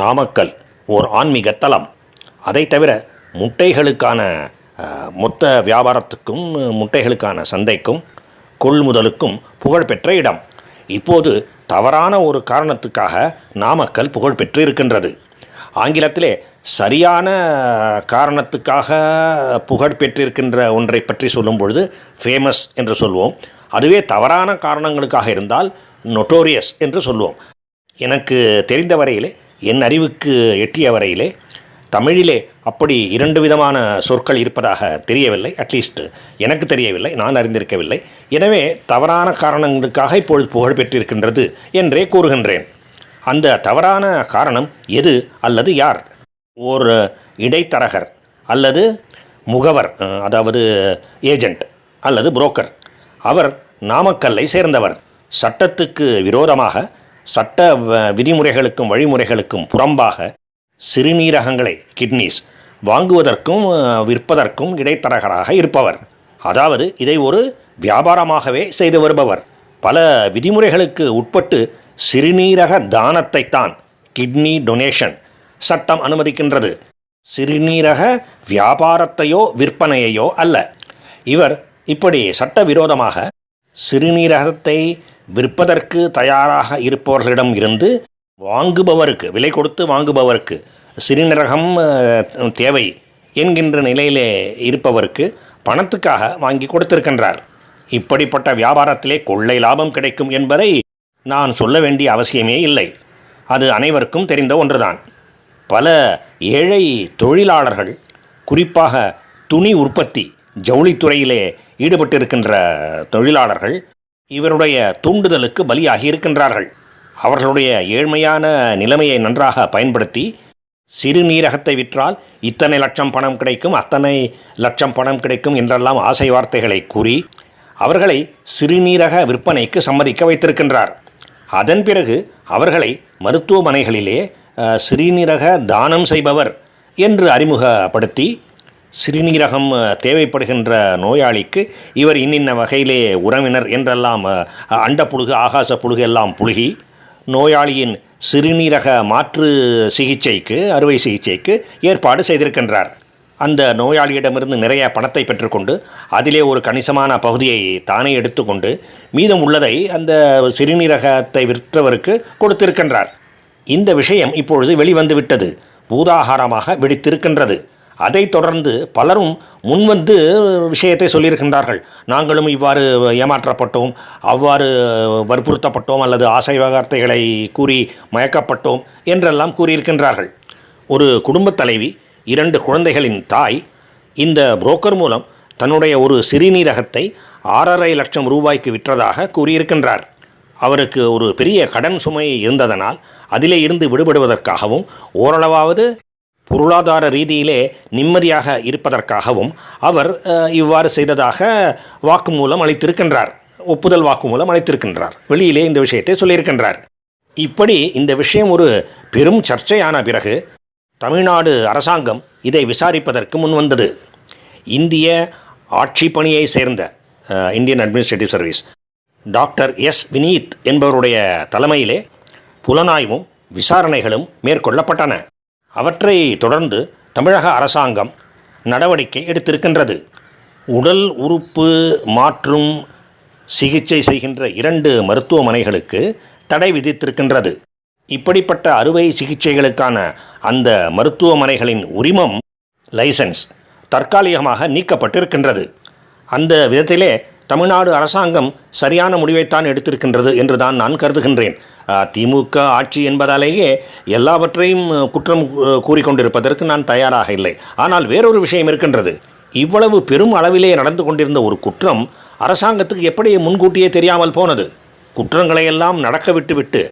நாமக்கல் ஓர் ஆன்மீக தலம். அதை தவிர முட்டைகளுக்கான மொத்த வியாபாரத்துக்கும் முட்டைகளுக்கான சந்தைக்கும் கொள்முதலுக்கும் புகழ்பெற்ற இடம். இப்போது தவறான ஒரு காரணத்துக்காக நாமக்கல் புகழ்பெற்று இருக்கின்றது. ஆங்கிலத்திலே சரியான காரணத்துக்காக புகழ்பெற்றிருக்கின்ற ஒன்றை பற்றி சொல்லும் பொழுது ஃபேமஸ் என்று சொல்வோம். அதுவே தவறான காரணங்களுக்காக இருந்தால் நொட்டோரியஸ் என்று சொல்வோம். எனக்கு தெரிந்த வரையிலே என் அறிவுக்கு எட்டிய வரையிலே தமிழிலே அப்படி இரண்டு விதமான சொற்கள் இருப்பதாக தெரியவில்லை. அட்லீஸ்ட் எனக்கு தெரியவில்லை நான் அறிந்திருக்கவில்லை. எனவே தவறான காரணங்களுக்காக இப்பொழுது புகழ் பெற்றிருக்கின்றது என்றே கூறுகின்றேன். அந்த தவறான காரணம் எது அல்லது யார்? ஒரு இடைத்தரகர் அல்லது முகவர் அதாவது ஏஜெண்ட் அல்லது புரோக்கர். அவர் நாமக்கல்லை சேர்ந்தவர். சட்டத்துக்கு விரோதமாக சட்ட வ- விதிமுறைகளுக்கும் வழிமுறைகளுக்கும் புறம்பாக சிறுநீரகங்களை கிட்னிஸ் வாங்குவதற்கும் விற்பதற்கும் இடைத்தரகராக இருப்பவர். அதாவது இதை ஒரு வியாபாரமாகவே செய்து வருபவர். பல விதிமுறைகளுக்கு உட்பட்டு சிறுநீரக தானத்தை தான் கிட்னி டொனேஷன் சட்டம் அனுமதிக்கின்றது. சிறுநீரக வியாபாரத்தையோ விற்பனையையோ அல்ல. இவர் இப்படி சட்டவிரோதமாக சிறுநீரகத்தை விற்பதற்கு தயாராக இருப்பவர்களிடம் இருந்து வாங்குபவருக்கு விலை கொடுத்து வாங்குபவருக்கு சிறுநீரகம் தேவை என்கின்ற நிலையிலே இருப்பவருக்கு பணத்துக்காக வாங்கி கொடுத்திருக்கின்றார். இப்படிப்பட்ட வியாபாரத்திலே கொள்ளை லாபம் கிடைக்கும் என்பதை நான் சொல்ல வேண்டிய அவசியமே இல்லை. அது அனைவருக்கும் தெரிந்த ஒன்றுதான். பல ஏழை தொழிலாளர்கள் குறிப்பாக துணி உற்பத்தி ஜவுளித்துறையிலே ஈடுபட்டிருக்கின்ற தொழிலாளர்கள் இவருடைய தூண்டுதலுக்கு பலியாகி இருக்கின்றார்கள். அவர்களுடைய ஏழ்மையான நிலைமையை நன்றாக பயன்படுத்தி சிறுநீரகத்தை விற்றால் இத்தனை லட்சம் பணம் கிடைக்கும் அத்தனை லட்சம் பணம் கிடைக்கும் என்றெல்லாம் ஆசை வார்த்தைகளை கூறி அவர்களை சிறுநீரக விற்பனைக்கு சம்மதிக்க வைத்திருக்கின்றார். அதன் பிறகு அவர்களை மருத்துவமனைகளிலே சிறுநீரக தானம் செய்பவர் என்று அறிமுகப்படுத்தி சிறுநீரகம் தேவைப்படுகின்ற நோயாளிக்கு இவர் இன்னின்ன வகையிலே உறவினர் என்றெல்லாம் அஹ், அண்டப்புழுகு ஆகாச புழுகு எல்லாம் புழுகி நோயாளியின் சிறுநீரக மாற்று சிகிச்சைக்கு அறுவை சிகிச்சைக்கு ஏற்பாடு செய்திருக்கின்றார். அந்த நோயாளியிடமிருந்து நிறைய பணத்தை பெற்றுக்கொண்டு அதிலே ஒரு கணிசமான பகுதியை தானே எடுத்துக்கொண்டு மீதம் உள்ளதை அந்த சிறுநீரகத்தை விற்றவருக்கு கொடுத்திருக்கின்றார். இந்த விஷயம் இப்பொழுது வெளிவந்துவிட்டது. பூதாகாரமாக வெடித்திருக்கின்றது. அதைத் தொடர்ந்து பலரும் முன்வந்து விஷயத்தை சொல்லியிருக்கின்றார்கள். நாங்களும் இவ்வாறு ஏமாற்றப்பட்டோம் அவ்வாறு வற்புறுத்தப்பட்டோம் அல்லது ஆசை வார்த்தைகளை கூறி மயக்கப்பட்டோம் என்றெல்லாம் கூறியிருக்கின்றார்கள். ஒரு குடும்பத் தலைவி இரண்டு குழந்தைகளின் தாய் இந்த புரோக்கர் மூலம் தன்னுடைய ஒரு சிறுநீரகத்தை ஆறரை லட்சம் ரூபாய்க்கு விற்றதாக கூறியிருக்கின்றார். அவருக்கு ஒரு பெரிய கடன் சுமை இருந்ததனால் அதிலே இருந்து விடுபடுவதற்காகவும் ஓரளவாவது பொருளாதார ரீதியிலே நிம்மதியாக இருப்பதற்காகவும் அவர் இவ்வாறு செய்ததாக வாக்குமூலம் அளித்திருக்கின்றார். ஒப்புதல் வாக்குமூலம் அளித்திருக்கின்றார். வெளியிலே இந்த விஷயத்தை சொல்லியிருக்கின்றார். இப்படி இந்த விஷயம் ஒரு பெரும் சர்ச்சையான பிறகு தமிழ்நாடு அரசாங்கம் இதை விசாரிப்பதற்கு முன்வந்தது இந்திய ஆட்சி பணியை சேர்ந்த Indian Administrative Service doctor S. Vineeth என்பவருடைய தலைமையிலே புலனாய்வும் விசாரணைகளும் மேற்கொள்ளப்பட்டன. அவற்றை தொடர்ந்து தமிழக அரசாங்கம் நடவடிக்கை எடுத்திருக்கின்றது. உடல் உறுப்பு மாற்றும் சிகிச்சை செய்கின்ற இரண்டு மருத்துவமனைகளுக்கு தடை விதித்திருக்கின்றது. இப்படிப்பட்ட அறுவை சிகிச்சைகளுக்கான அந்த மருத்துவமனைகளின் உரிமம் லைசன்ஸ் தற்காலிகமாக நீக்கப்பட்டிருக்கின்றது. அந்த விதத்திலே தமிழ்நாடு அரசாங்கம் சரியான முடிவைத்தான் எடுத்திருக்கின்றது என்று தான் நான் கருதுகின்றேன். திமுக ஆட்சி என்பதாலேயே எல்லாவற்றையும் குற்றம் கூறிக்கொண்டிருப்பதற்கு நான் தயாராக இல்லை. ஆனால் வேறொரு விஷயம் இருக்கின்றது. இவ்வளவு பெரும் அளவிலே நடந்து கொண்டிருந்த ஒரு குற்றம் அரசாங்கத்துக்கு எப்படி முன்கூட்டியே தெரியாமல் போனது? குற்றங்களை எல்லாம் நடக்க விட்டுவிட்டு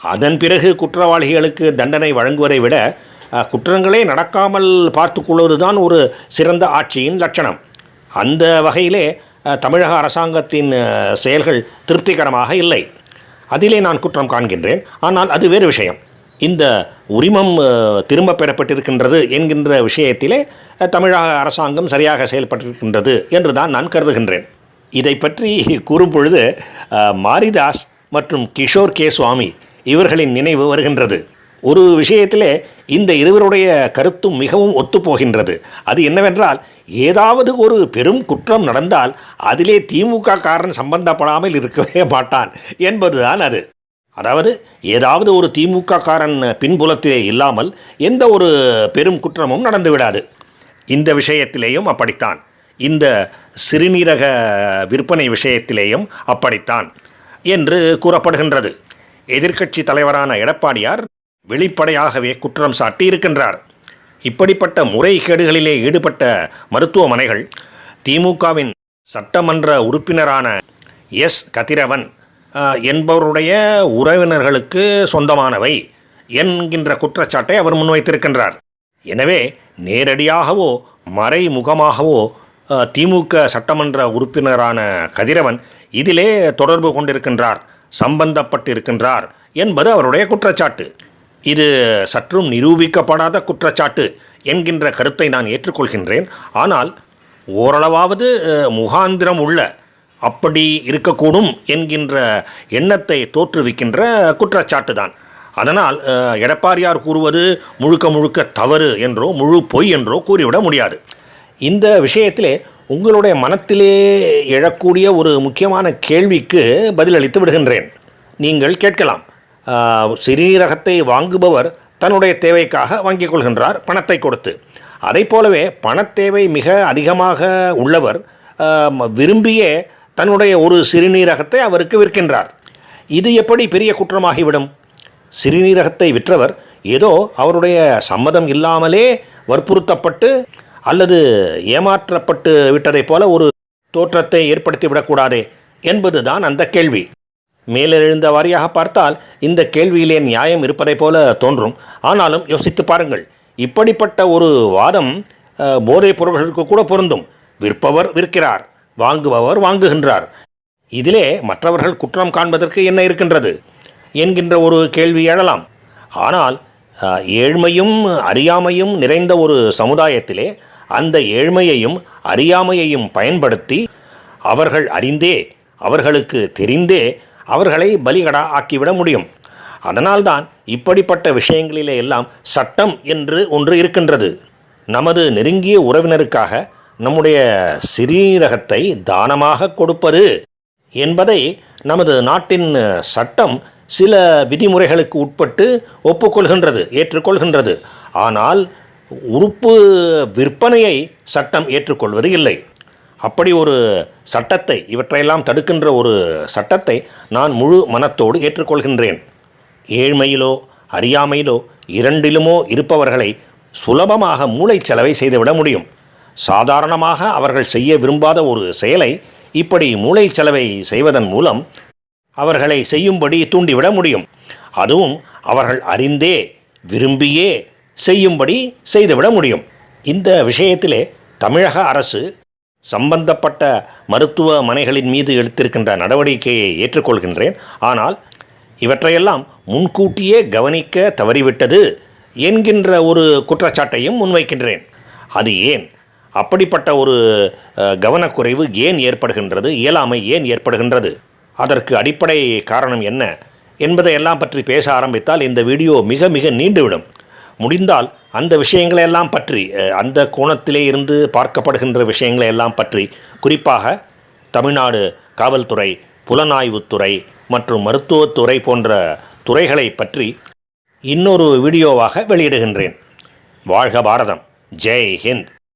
அதன் பிறகு குற்றவாளிகளுக்கு தண்டனை வழங்குவதை விட குற்றங்களே நடக்காமல் பார்த்துக்கொள்வது தான் ஒரு சிறந்த ஆட்சியின் லட்சணம். அந்த வகையிலே தமிழக அரசாங்கத்தின் செயல்கள் திருப்திகரமாக இல்லை. அதிலே நான் குற்றம் காண்கின்றேன். ஆனால் அது வேறு விஷயம். இந்த உரிமம் திரும்ப பெறப்பட்டிருக்கின்றது என்கின்ற விஷயத்திலே தமிழக அரசாங்கம் சரியாக செயல்பட்டிருக்கின்றது என்று தான் நான் கருதுகின்றேன். இதை பற்றி கூறும் பொழுது மாரிதாஸ் மற்றும் கிஷோர் கே சுவாமி இவர்களின் நினைவு வருகின்றது. ஒரு விஷயத்திலே இந்த இருவருடைய கருத்தும் மிகவும் ஒத்துப்போகின்றது. அது என்னவென்றால் ஏதாவது ஒரு பெரும் குற்றம் நடந்தால் அதிலே திமுக காரன் சம்பந்தப்படாமல் இருக்கவே மாட்டான் என்பதுதான் அது. அதாவது ஏதாவது ஒரு திமுக காரன் பின்புலத்திலே இல்லாமல் எந்த ஒரு பெரும் குற்றமும் நடந்து விடாது இந்த விஷயத்திலேயும் அப்படித்தான். இந்த சிறுநீரக விற்பனை விஷயத்திலேயும் அப்படித்தான் என்று கூறப்படுகின்றது. எதிர்க்கட்சி தலைவரான எடப்பாடியார் வெளிப்படையாகவே குற்றம் சாட்டி இருக்கின்றார் இப்படிப்பட்ட முறைகேடுகளிலே ஈடுபட்ட மருத்துவமனைகள் திமுகவின் சட்டமன்ற உறுப்பினரான எஸ். கதிரவன் என்பவருடைய உறவினர்களுக்கு சொந்தமானவை என்கின்ற குற்றச்சாட்டை அவர் முன்வைத்திருக்கின்றார். எனவே நேரடியாகவோ மறைமுகமாகவோ திமுக சட்டமன்ற உறுப்பினரான கதிரவன் இதிலே தொடர்பு கொண்டிருக்கின்றார் சம்பந்தப்பட்டிருக்கின்றார் என்பது அவருடைய குற்றச்சாட்டு. இது சற்றும் நிரூபிக்கப்படாத குற்றச்சாட்டு என்கின்ற கருத்தை நான் ஏற்றுக்கொள்கின்றேன். ஆனால் ஓரளவாவது முகாந்திரம் உள்ள அப்படி இருக்கக்கூடும் என்கின்ற எண்ணத்தை தோற்றுவிக்கின்ற குற்றச்சாட்டு தான் அதனால் எடப்பாடியார் கூறுவது முழுக்க முழுக்க தவறு என்றோ முழு பொய் என்றோ கூறிவிட முடியாது. இந்த விஷயத்திலே உங்களுடைய மனத்திலே எழக்கூடிய ஒரு முக்கியமான கேள்விக்கு பதிலளித்து விடுகின்றேன். நீங்கள் கேட்கலாம். சிறீரகத்தை வாங்குபவர் தன்னுடைய தேவைக்காக வாங்கிக் கொள்கின்றார் பணத்தை கொடுத்து. அதைப் போலவே பணத்தேவை மிக அதிகமாக உள்ளவர் விரும்பியே தன்னுடைய ஒரு சிறுநீரகத்தை அவருக்கு விற்கின்றார். இது எப்படி பெரிய குற்றமாகிவிடும்? சிறுநீரகத்தை விற்றவர் ஏதோ அவருடைய சம்மதம் இல்லாமலே வற்புறுத்தப்பட்டு அல்லது ஏமாற்றப்பட்டு விட்டதைப் போல ஒரு தோற்றத்தை ஏற்படுத்தி விடக்கூடாதே என்பதுதான் அந்த கேள்வி. மேலெழுந்த வாரியாக பார்த்தால் இந்த கேள்வியிலே நியாயம் இருப்பதைப் போல தோன்றும். ஆனாலும் யோசித்து பாருங்கள். இப்படிப்பட்ட ஒரு வாதம் போதைப் பொருள்களுக்கு கூட பொருந்தும். விற்பவர் விற்கிறார் வாங்குபவர் வாங்குகின்றார். இதிலே மற்றவர்கள் குற்றம் காண்பதற்கு என்ன இருக்கின்றது? என்கின்ற ஒரு கேள்வி எழலாம். ஆனால் ஏழ்மையும் அறியாமையும் நிறைந்த ஒரு சமுதாயத்திலே அந்த ஏழ்மையையும் அறியாமையையும் பயன்படுத்தி அவர்கள் அறிந்தே அவர்களுக்கு தெரிந்தே அவர்களை பலிகடா ஆக்கிவிட முடியும். அதனால்தான் இப்படிப்பட்ட விஷயங்களிலே எல்லாம் சட்டம் என்று ஒன்று இருக்கின்றது. நமது நெருங்கிய உறவினருக்காக நம்முடைய சிறீரகத்தை தானமாக கொடுப்பது என்பதை நமது நாட்டின் சட்டம் சில விதிமுறைகளுக்கு உட்பட்டு ஒப்புக்கொள்கின்றது ஏற்றுக்கொள்கின்றது. ஆனால் உறுப்பு விற்பனையை சட்டம் ஏற்றுக்கொள்வது இல்லை. அப்படி ஒரு சட்டத்தை இவற்றையெல்லாம் தடுக்கின்ற ஒரு சட்டத்தை நான் முழு மனத்தோடு ஏற்றுக்கொள்கின்றேன். ஏழ்மையிலோ அறியாமையிலோ இரண்டிலுமோ இருப்பவர்களை சுலபமாக மூளைச்சலவை செய்துவிட முடியும். சாதாரணமாக அவர்கள் செய்ய விரும்பாத ஒரு செயலை இப்படி மூளைச்சலவை செய்வதன் மூலம் அவர்களை செய்யும்படி தூண்டிவிட முடியும். அதுவும் அவர்கள் அறிந்தே விரும்பியே செய்யும்படி செய்துவிட முடியும். இந்த விஷயத்திலே தமிழக அரசு சம்பந்தப்பட்ட மருத்துவமனைகளின் மீது எடுத்திருக்கின்ற நடவடிக்கையை ஏற்றுக்கொள்கின்றேன். ஆனால் இவற்றையெல்லாம் முன்கூட்டியே கவனிக்க தவறிவிட்டது என்கின்ற ஒரு குற்றச்சாட்டையும் முன்வைக்கின்றேன். அது ஏன்? அப்படிப்பட்ட ஒரு கவனக்குறைவு ஏன் ஏற்படுகின்றது? இயலாமை ஏன் ஏற்படுகின்றது? அதற்கு அடிப்படை காரணம் என்ன? என்பதை எல்லாம் பற்றி பேச ஆரம்பித்தால் இந்த வீடியோ மிக மிக நீண்டுவிடும். முடிந்தால் அந்த விஷயங்களை எல்லாம் பற்றி அந்த கோணத்திலே இருந்து பார்க்கப்படுகின்ற விஷயங்களை எல்லாம் பற்றி குறிப்பாக தமிழ்நாடு காவல்துறை புலனாய்வுத்துறை மற்றும் மருத்துவத்துறை போன்ற துறைகளை பற்றி இன்னொரு வீடியோவாக வெளியிடுகின்றேன். வாழ்க பாரதம். ஜெய் ஹிந்த்.